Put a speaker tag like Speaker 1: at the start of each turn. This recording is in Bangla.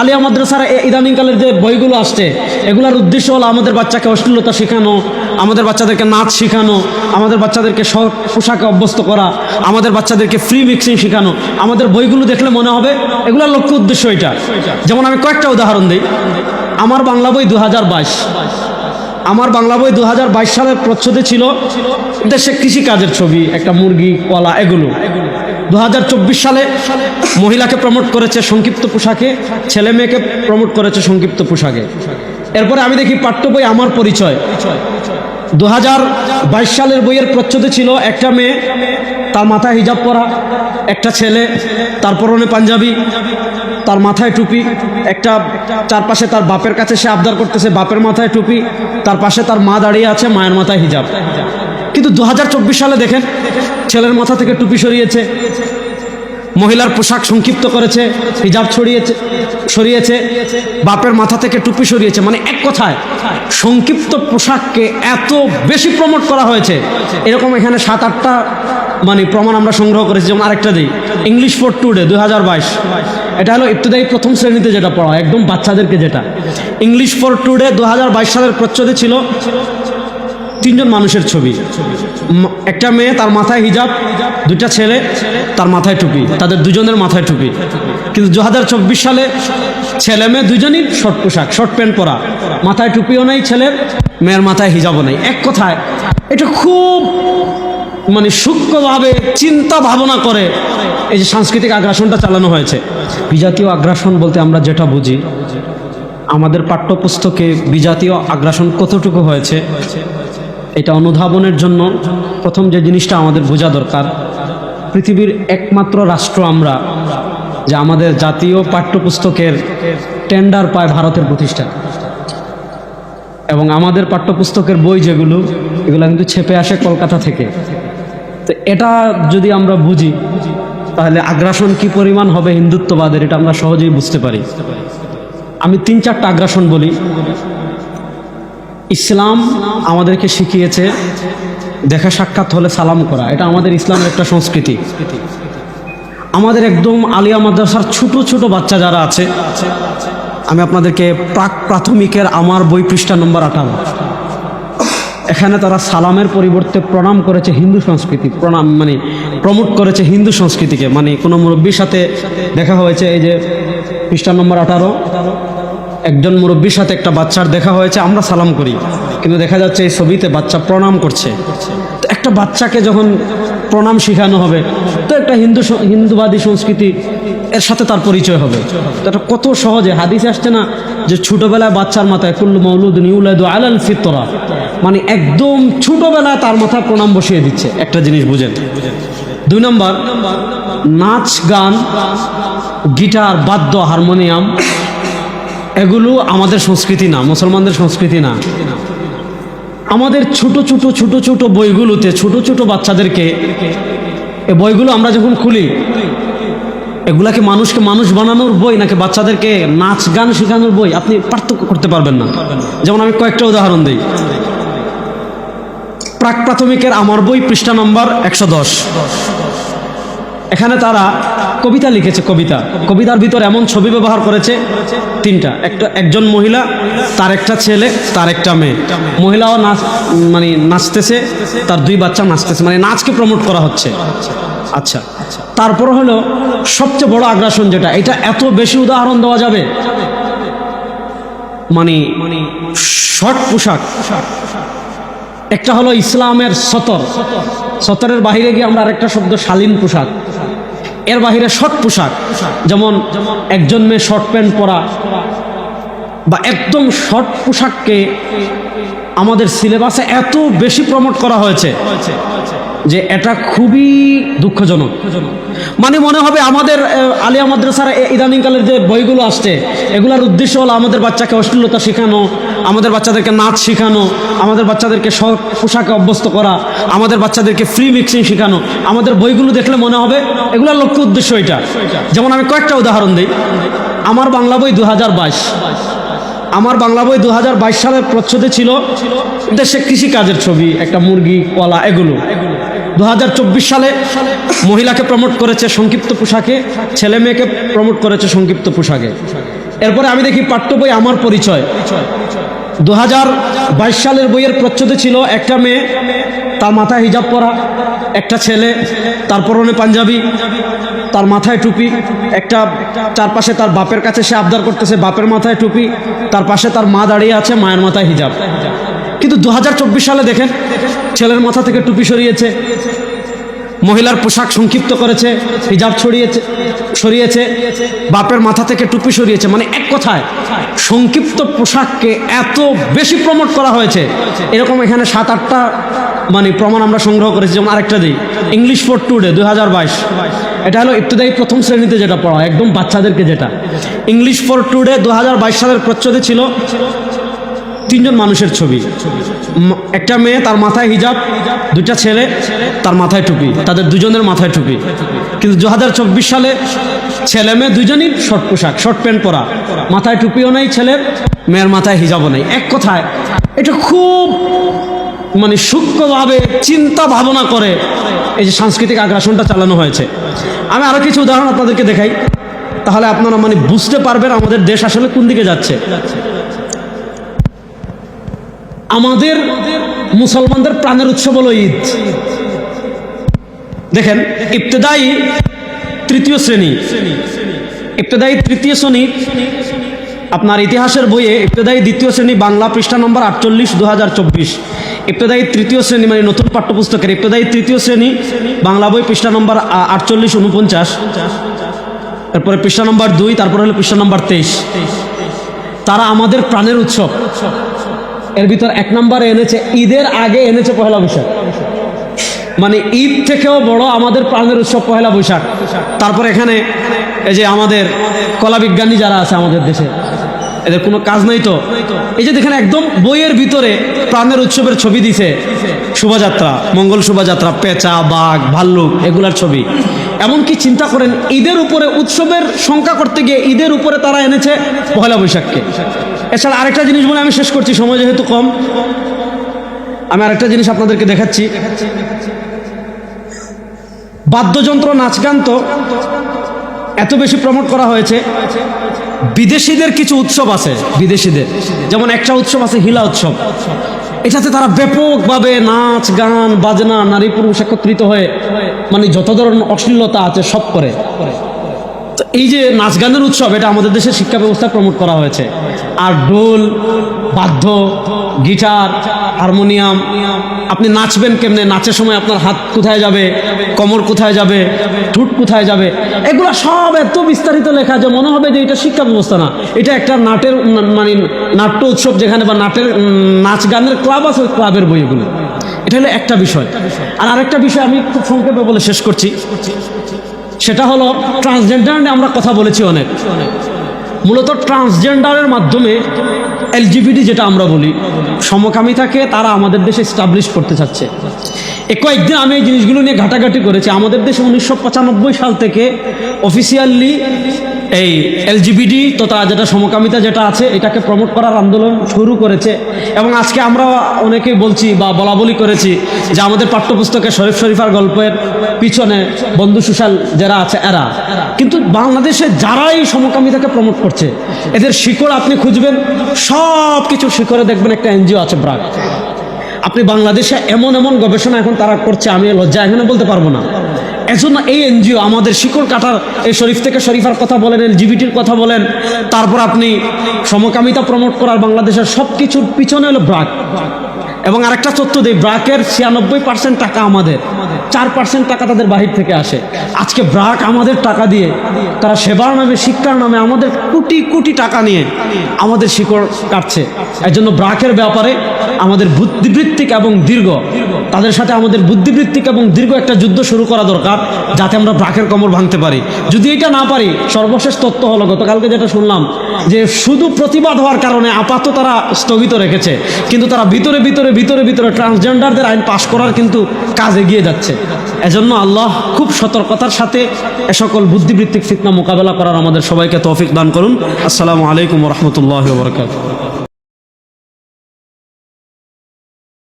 Speaker 1: আলিয়া মাদ্রাসার ইদানিংকালের যে বইগুলো আসছে, এগুলোর উদ্দেশ্য হলো আমাদের বাচ্চাকে অশ্লীলতা শেখানো, আমাদের বাচ্চাদেরকে নাচ শেখানো, আমাদের বাচ্চাদেরকে শখ পোশাকে অভ্যস্ত করা, আমাদের বাচ্চাদেরকে ফ্রি মিক্সিং শেখানো। আমাদের বইগুলো দেখলে মনে হবে এগুলোর লক্ষ্য উদ্দেশ্য এটা। যেমন আমি কয়েকটা উদাহরণ দিই। আমার বাংলা বই দু হাজার বাইশ। আমার বাংলা বই দু হাজার বাইশ সালের প্রচ্ছদে ছিল দেশে কৃষিকাজের ছবি, একটা মুরগি, কলা, এগুলো। দু হাজার চব্বিশ সালে মহিলাকে প্রমোট করেছে সংক্ষিপ্ত পোশাকে, ছেলে মেয়েকে প্রমোট করেছে সংক্ষিপ্ত পোশাকে। এরপরে আমি দেখি পাঠ্য বই আমার পরিচয়। দু হাজার বাইশ সালের বইয়ের প্রচ্ছদে ছিল একটা মেয়ে, তার মাথায় হিজাব পরা, একটা ছেলে, তার পরনে পাঞ্জাবি, তার মাথায় টুপি, একটা চারপাশে তার বাপের কাছে সে আবদার করতেছে, বাপের মাথায় টুপি, তার পাশে তার মা দাঁড়িয়ে আছে, মায়ের মাথায় হিজাব। কিন্তু দু হাজার চব্বিশ সালে দেখেন, ছেলের মাথা থেকে টুপি সরিয়েছে, মহিলার পোশাক সংক্ষিপ্ত করেছে, হিজাব ছড়িয়েছে, সরিয়েছে, বাপের মাথা থেকে টুপি সরিয়েছে। মানে এক কথায়, সংক্ষিপ্ত পোশাককে এত বেশি প্রমোট করা হয়েছে। এরকম এখানে সাত আটটা মানে প্রমাণ আমরা সংগ্রহ করেছি। যেমন আরেকটা দিই ইংলিশ ফর টুডে হাজার বাইশ। এটা হলো ইবতদায়ী প্রথম শ্রেণীতে যেটা পড়া, একদম বাচ্চাদেরকে যেটা। ইংলিশ ফর টুডে দু হাজার বাইশ সালের প্রচ্ছদে ছিল তিনজন মানুষের ছবি। একটা মেয়ে, তার মাথায় হিজাব, দুইটা ছেলে, তার মাথায় টুপি, তাদের দুজনের মাথায় টুপি। কিন্তু দু হাজার চব্বিশ সালে ছেলে মেয়ে দুজনই শর্ট পোশাক, শর্ট প্যান্ট পরা। মাথায় টুপিও নেই ছেলের, মেয়ের মাথায় হিজাবও নেই। এক কথায়, এটা খুব মানে সূক্ষ্মভাবে চিন্তা ভাবনা করে এই যে সাংস্কৃতিক আগ্রাসনটা চালানো হয়েছে। বিজাতীয় আগ্রাসন বলতে আমরা যেটা বুঝি, আমাদের পাঠ্যপুস্তকে বিজাতীয় আগ্রাসন কতটুকু হয়েছে এটা অনুধাবনের জন্য প্রথম যে জিনিসটা আমাদের বোঝা দরকার, পৃথিবীর একমাত্র রাষ্ট্র আমরা, যে আমাদের জাতীয় পাঠ্যপুস্তকের টেন্ডার পায় ভারতের প্রতিষ্ঠান এবং আমাদের পাঠ্যপুস্তকের বই যেগুলো, এগুলো কিন্তু ছেপে আসে কলকাতা থেকে। তো এটা যদি আমরা বুঝি, তাহলে আগ্রাসন কি পরিমাণ হবে হিন্দুত্ববাদের, এটা আমরা সহজেই বুঝতে পারি। আমি তিন চারটা আগ্রাসন বলি। ইসলাম আমাদেরকে শিখিয়েছে, দেখা সাক্ষাৎ হলে সালাম করা। এটা আমাদের ইসলামের একটা সংস্কৃতি। আমাদের একদম আলিয়া মাদ্রাসার ছোট ছোট বাচ্চা যারা আছে, আমি আপনাদেরকে প্রাক প্রাথমিকের আমার বই পৃষ্ঠা নম্বর আঠারো। এখানে তারা সালামের পরিবর্তে প্রণাম করেছে হিন্দু সংস্কৃতি, প্রণাম মানে প্রমোট করেছে হিন্দু সংস্কৃতিকে। মানে কোনো মুরব্বীর সাথে দেখা হয়েছে, এই যে পৃষ্ঠা নম্বর আঠারো। একজন মুরব্বীর সাথে একটা বাচ্চার দেখা হয়েছে, আমরা সালাম করি। কিন্তু দেখা যাচ্ছে এই ছবিতে বাচ্চা প্রণাম করছে। তো একটা বাচ্চাকে যখন প্রণাম শেখানো হবে, তো একটা হিন্দু হিন্দুবাদী সংস্কৃতি এর সাথে তার পরিচয় হবে। এটা কত সহজে, হাদিস আসছে না যে ছোটবেলায় বাচ্চার মাথায় কুল্লু মৌলুদ নিউলাদু আলাল ফিতরা। মানে একদম ছোটোবেলায় তার মাথায় প্রণাম বসিয়ে দিচ্ছে। একটা জিনিস বুঝেন। দুই নম্বর, নাচ গান, গিটার, বাদ্য, হারমোনিয়াম এগুলো আমাদের সংস্কৃতি না, মুসলমানদের সংস্কৃতি না। আমাদের ছোট ছোট ছোট ছোট বইগুলোতে ছোট ছোট বাচ্চাদেরকে এ বইগুলো আমরা যখন খুলি, এগুলাকে মানুষকে মানুষ বানানোর বই নাকি বাচ্চাদেরকে নাচ গান শেখানোর বই, আপনি পার্থক্য করতে পারবেন না। যেমন আমি কয়েকটা উদাহরণ দিই। প্রাক প্রাথমিকের আমার বই পৃষ্ঠা নম্বর একশো দশ। এখানে তারা কবিতা লিখেছে, কবিতা। কবিতার ভিতর এমন ছবি ব্যবহার করেছে, তিনটা। একটা একজন মহিলা, তার একটা ছেলে, তার একটা মেয়ে। মহিলাও নাচ মানে নাচতেছে, তার দুই বাচ্চা নাচতেছে মানে নাচকে প্রমোট করা হচ্ছে। আচ্ছা তারপর হলো সবচেয়ে বড় আগ্রাসন যেটা, এটা এত বেশি উদাহরণ দেওয়া যাবে? মানে শর্ট পোশাক। একটা হলো ইসলামের সতর। সতরের বাহিরে গিয়ে আমরা আরেকটা শব্দ শালীন পোশাক। এর বাহিরে শর্ট পোশাক। যেমন একজন মেয়ে শর্ট প্যান্ট পরা বা একদম শর্ট পোশাককে আমাদের সিলেবাসে এত বেশি প্রমোট করা হয়েছে। যে এটা খুবই দুঃখজনক। মানে মনে হবে আমাদের আলিয়া মাদ্রাসার ইদানিংকালের যে বইগুলো আসছে, এগুলোর উদ্দেশ্য হলো আমাদের বাচ্চাকে অশ্লীলতা শেখানো, আমাদের বাচ্চাদেরকে নাচ শেখানো, আমাদের বাচ্চাদেরকে শর্ট পোশাকে অভ্যস্ত করা, আমাদের বাচ্চাদেরকে ফ্রি মিক্সিং শেখানো। আমাদের বইগুলো দেখলে মনে হবে এগুলোর লক্ষ্য উদ্দেশ্য এটা। যেমন আমি কয়েকটা উদাহরণ দিই। আমার বাংলা বই দু হাজার বাইশ। আমার বাংলা বই দু সালের প্রচ্ছদে ছিল, দেশে কৃষিকাজের ছবি, একটা মুরগি, কলা, এগুলো। দু হাজার চব্বিশ সালে মহিলাকে প্রমোট করেছে সংক্ষিপ্ত পোশাকে, ছেলে মেয়েকে প্রমোট করেছে সংক্ষিপ্ত পোশাকে। এরপরে আমি দেখি পাঠ্য বই আমার পরিচয়। দু হাজার বাইশ সালের বইয়ের প্রচ্ছদে ছিল একটা মেয়ে, তার মাথায় হিজাব পরা, একটা ছেলে তার পরনে পাঞ্জাবি, তার মাথায় টুপি, একটা চারপাশে তার বাপের কাছে সে আবদার করতেছে, বাপের মাথায় টুপি, তার পাশে তার মা দাঁড়িয়ে আছে, মায়ের মাথায় হিজাব। কিন্তু দু হাজার চব্বিশ সালে দেখেন, ছেলের মাথা থেকে টুপি সরিয়েছে, মহিলার পোশাক সংক্ষিপ্ত করেছে, হিজাব ছড়িয়েছে, সরিয়েছে, বাপের মাথা থেকে টুপি সরিয়েছে। মানে এক কথায়, সংক্ষিপ্ত পোশাককে এত বেশি প্রমোট করা হয়েছে। এরকম এখানে সাত আটটা মানে প্রমাণ আমরা সংগ্রহ করেছি। যেমন আরেকটা দিই ইংলিশ ফর টুডে দুই বাইশ। এটা হলো ইবতদায়ী প্রথম শ্রেণীতে যেটা পড়া, একদম বাচ্চাদেরকে যেটা। ইংলিশ ফর টুডে দু বাইশ সালের প্রচ্ছদে ছিল তিনজন মানুষের ছবি। একটা মেয়ে, তার মাথায় হিজাব দুটা ছেলে, তার মাথায় টুপি, তাদের দুজনের মাথায় টুপি। কিন্তু দু হাজার চব্বিশ সালে ছেলে মেয়ে দুজনই শর্ট পোশাক, শর্ট প্যান্ট পরা। মাথায় টুপিও নেই ছেলের, মেয়ের মাথায় হিজাবও নেই। এক কথায়, এটা খুব মানে সূক্ষ্মভাবে চিন্তা ভাবনা করে এই যে সাংস্কৃতিক আগ্রাসনটা চালানো হয়েছে। আমি আরও কিছু উদাহরণ আপনাদেরকে দেখাই। তাহলে আপনারা মানে বুঝতে পারবেন আমাদের দেশ আসলে কোন দিকে যাচ্ছে। আমাদের মুসলমানদের প্রাণের উৎসব হলো ঈদ। দেখেন, ইবতদায়ী তৃতীয় শ্রেণি। ইবতদায়ী তৃতীয় শ্রেণি, আপনার ইতিহাসের বইয়ে ইবতদায়ী দ্বিতীয় শ্রেণি বাংলা পৃষ্ঠা নম্বর আটচল্লিশ দু হাজার চব্বিশ। ইবতদায়ী তৃতীয় শ্রেণি মানে নতুন পাঠ্যপুস্তকের ইবতদায়ী তৃতীয় শ্রেণি বাংলা বই পৃষ্ঠা নম্বর আটচল্লিশ উনপঞ্চাশ তারপরে পৃষ্ঠা নম্বর দুই, তারপরে হলো পৃষ্ঠা নম্বর তেইশ। তারা আমাদের প্রাণের উৎসব। এর ভিতর এক নম্বরে এনেছে, ঈদের আগে এনেছে পহেলা বৈশাখ। মানে ঈদ থেকেও বড় আমাদের প্রাণের উৎসব পহেলা বৈশাখ। তারপর এখানে এই যে আমাদের কলা বিজ্ঞানী যারা আছে আমাদের দেশে, এদের কোনো কাজ নাই তো? এই যে দেখেন একদম বইয়ের ভিতরে প্রাণের উৎসবের ছবি দিছে। শোভাযাত্রা, মঙ্গল শোভাযাত্রা, পেঁচা, বাঘ, ভাল্লুক, এগুলার ছবি। এমনকি চিন্তা করেন, ঈদের উপরে উৎসবের সংখ্যা করতে গিয়ে ঈদের উপরে তারা এনেছে পহেলা বৈশাখকে। এছাড়া আরেকটা জিনিস বলে আমি শেষ করছি, সময় যেহেতু কম, আমি আরেকটা জিনিস আপনাদেরকে দেখাচ্ছি। বাদ্যযন্ত্র, নাচ গান তো এত বেশি প্রমোট করা হয়েছে। বিদেশিদের কিছু উৎসব আছে, বিদেশিদের। যেমন একটা উৎসব আছে, হিলা উৎসব। এটাতে তারা ব্যাপকভাবে নাচ, গান, বাজনা নারী পুরুষ একত্রিত হয়ে মানে যত ধরনের অশ্লীলতা আছে, সব করে। তো এই যে নাচ গানের উৎসব, এটা আমাদের দেশের শিক্ষা ব্যবস্থা প্রমোট করা হয়েছে। আর ঢোল, বাদ্য, গিটার, হারমোনিয়াম, আপনি নাচবেন কেমনে? নাচের সময় আপনার হাত কোথায় যাবে? কোমর কোথায় যাবে? ঠুট কোথায় যাবে? এগুলো সব এত বিস্তারিত লেখা যে মনে হবে যে এটা শিক্ষা ব্যবস্থা না। এটা একটা নাটের মানে নাট্য উৎসব যেখানে বা নাটের নাচ গানের ক্লাব আছে, ওই ক্লাবের বই এগুলো এটা হলো একটা বিষয়। আর আরেকটা বিষয় আমি খুব সংক্ষেপে বলে শেষ করছি। সেটা হলো ট্রান্সজেন্ডার নিয়ে আমরা কথা বলেছি অনেক। মূলত ট্রান্সজেন্ডারের মাধ্যমে এলজিবিটি যেটা আমরা বলি, সমকামী থাকে, তারা আমাদের দেশে স্টাবলিশ করতে চাচ্ছে। এ কয়েকদিন আমি এই জিনিসগুলো নিয়ে ঘাটাঘাটি করেছি। আমাদের দেশে উনিশশো পঁচানব্বই সাল থেকে অফিসিয়ালি এই এলজিবিডি তথা যেটা সমকামিতা যেটা আছে, এটাকে প্রমোট করার আন্দোলন শুরু করেছে। এবং আজকে আমরা অনেকেই বলছি বা বলা বলি করেছি যে আমাদের পাঠ্যপুস্তকে শরীফ শরীফার গল্পের পিছনে বন্ধু সুশাল যারা আছে, এরা। কিন্তু বাংলাদেশে যারাই সমকামিতাকে প্রমোট করছে, এদের শিকড় আপনি খুঁজবেন সব কিছু শিকড়ে দেখবেন একটা এনজিও আছে ব্রাক। আপনি বাংলাদেশে এমন এমন গবেষণা এখন তারা করছে, আমি লজ্জা এখানে বলতে পারব না। এজন্য এই এনজিও আমাদের শিকড় কাটার, এই শরীফ থেকে শরীফার কথা বলেন, এলজিবিটির কথা বলেন, তারপর আপনি সমকামিতা প্রমোট করার বাংলাদেশের সব কিছুর পিছনে হলো ব্রাক এবং আরেকটা তথ্য দিই, ব্রাকের ছিয়ানব্বই পার্সেন্ট টাকা আমাদের, চার পার্সেন্ট টাকা তাদের বাহির থেকে আসে। আজকে ব্রাক আমাদের টাকা দিয়ে, তারা সেবার নামে, শিক্ষার নামে আমাদের কোটি কোটি টাকা নিয়ে আমাদের শিকড় কাটছে। এর জন্য ব্রাকের ব্যাপারে আমাদের বুদ্ধিবৃত্তিক এবং দীর্ঘ তাদের সাথে আমাদের বুদ্ধিবৃত্তিক এবং দীর্ঘ একটা যুদ্ধ শুরু করা দরকার, যাতে আমরা ব্রাকের কমর ভাঙতে পারি। যদি এটা না পারি, সর্বশেষ তথ্য হলো, গতকালকে যেটা শুনলাম, যে শুধু প্রতিবাদ হওয়ার কারণে আপাতত তারা স্থগিত রেখেছে, কিন্তু তারা ভিতরে ভিতরে ভিতরে ভিতরে ট্রান্সজেন্ডারদের আইন পাশ করার কিন্তু কাজ এগিয়ে যাচ্ছে। এজন্য আল্লাহ খুব সতর্কতার সাথে এ সকল বুদ্ধিবৃত্তিক ফিতনা মোকাবেলা করার আমাদের সবাইকে তৌফিক দান করুন। আসসালামু আলাইকুম রহমতুল্লাহ বরকাত